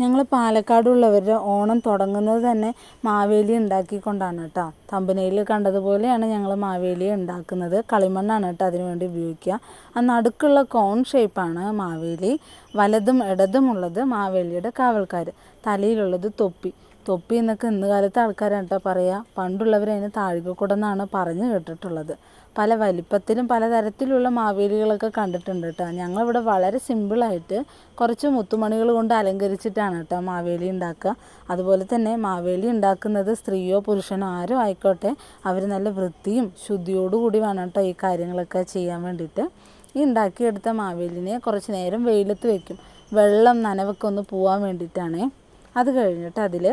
ഞങ്ങൾ പാലക്കാടുള്ളവരുടെ ഓണം തുടങ്ങുന്നത് തന്നെ മാവേലി ഉണ്ടാക്കിക്കൊണ്ടാണ് കേട്ടോ. തമ്പനയിൽ കണ്ടതുപോലെയാണ് ഞങ്ങൾ മാവേലി ഉണ്ടാക്കുന്നത്. കളിമണ്ണാണ് കേട്ടോ അതിനു വേണ്ടി ഉപയോഗിക്കുക. ആ നടുക്കുള്ള കോൺ ഷേപ്പാണ് മാവേലി. വലതും ഇടതുമുള്ളത് മാവേലിയുടെ കാവൽക്കാർ തലയിലുള്ളത് തൊപ്പി. തൊപ്പി എന്നൊക്കെ ഇന്ന് കാലത്തെ ആൾക്കാരാണ് കേട്ടോ പറയുക പണ്ടുള്ളവർ അതിന് താഴികക്കുടം പറഞ്ഞു കേട്ടിട്ടുള്ളത്. പല വലിപ്പത്തിലും പലതരത്തിലുള്ള മാവേലികളൊക്കെ കണ്ടിട്ടുണ്ട് കേട്ടോ ഞങ്ങളിവിടെ വളരെ സിമ്പിളായിട്ട് കുറച്ച് മുത്തുമണികൾ കൊണ്ട് അലങ്കരിച്ചിട്ടാണ് കേട്ടോ മാവേലി ഉണ്ടാക്കുക. അതുപോലെ തന്നെ മാവേലി ഉണ്ടാക്കുന്നത് സ്ത്രീയോ പുരുഷനോ ആരോ ആയിക്കോട്ടെ അവർ നല്ല വൃത്തിയും ശുദ്ധിയോടു കൂടി വേണം കേട്ടോ ഈ കാര്യങ്ങളൊക്കെ ചെയ്യാൻ വേണ്ടിയിട്ട്. ഈ ഉണ്ടാക്കിയെടുത്ത മാവേലിനെ കുറച്ച് നേരം വെയിലത്ത് വയ്ക്കും വെള്ളം നനവൊക്കെ ഒന്ന് പോവാൻ വേണ്ടിയിട്ടാണ്. അത് കഴിഞ്ഞിട്ട് അതിൽ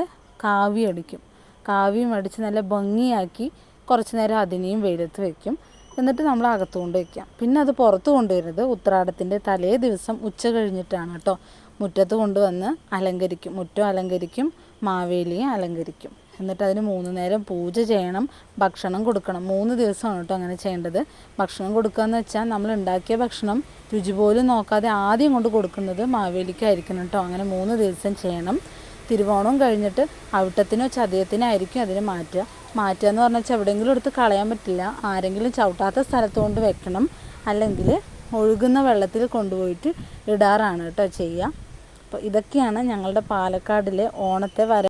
കാവി അടിക്കും കാവ്യം അടിച്ച് നല്ല ഭംഗിയാക്കി കുറച്ച് നേരം അതിനെയും വെയിലത്ത് വെക്കും. എന്നിട്ട് നമ്മൾ അകത്ത് കൊണ്ട് വയ്ക്കാം പിന്നെ അത് പുറത്ത് കൊണ്ടുവരുന്നത് ഉത്രാടത്തിന്റെ തലേ ദിവസം ഉച്ച കഴിഞ്ഞിട്ടാണ് കേട്ടോ. മുറ്റത്ത് കൊണ്ടുവന്ന് അലങ്കരിക്കും. മുറ്റം അലങ്കരിക്കും മാവേലിയെ അലങ്കരിക്കും. എന്നിട്ട് അതിന് മൂന്ന് നേരം പൂജ ചെയ്യണം. ഭക്ഷണം കൊടുക്കണം. മൂന്ന് ദിവസമാണ് കേട്ടോ അങ്ങനെ ചെയ്യേണ്ടത്. ഭക്ഷണം കൊടുക്കുക എന്ന് വെച്ചാൽ നമ്മൾ ഉണ്ടാക്കിയ ഭക്ഷണം രുചി പോലും നോക്കാതെ ആദ്യം കൊണ്ട് കൊടുക്കുന്നത് മാവേലിക്കായിരിക്കണം കേട്ടോ. അങ്ങനെ മൂന്ന് ദിവസം ചെയ്യണം. തിരുവോണം കഴിഞ്ഞിട്ട് അവിട്ടത്തിനോ ചതയത്തിനോ ആയിരിക്കും അതിനെ മാറ്റുക. മാറ്റുക എന്ന് പറഞ്ഞാൽ എവിടെയെങ്കിലും എടുത്ത് കളയാൻ പറ്റില്ല. ആരെങ്കിലും ചവിട്ടാത്ത സ്ഥലത്ത് കൊണ്ട് വെക്കണം. അല്ലെങ്കിൽ ഒഴുകുന്ന വെള്ളത്തിൽ കൊണ്ടുപോയിട്ട് ഇടാറാണ് കേട്ടോ ചെയ്യുക. അപ്പോൾ ഇതൊക്കെയാണ് ഞങ്ങളുടെ പാലക്കാടിലെ ഓണത്തെ വര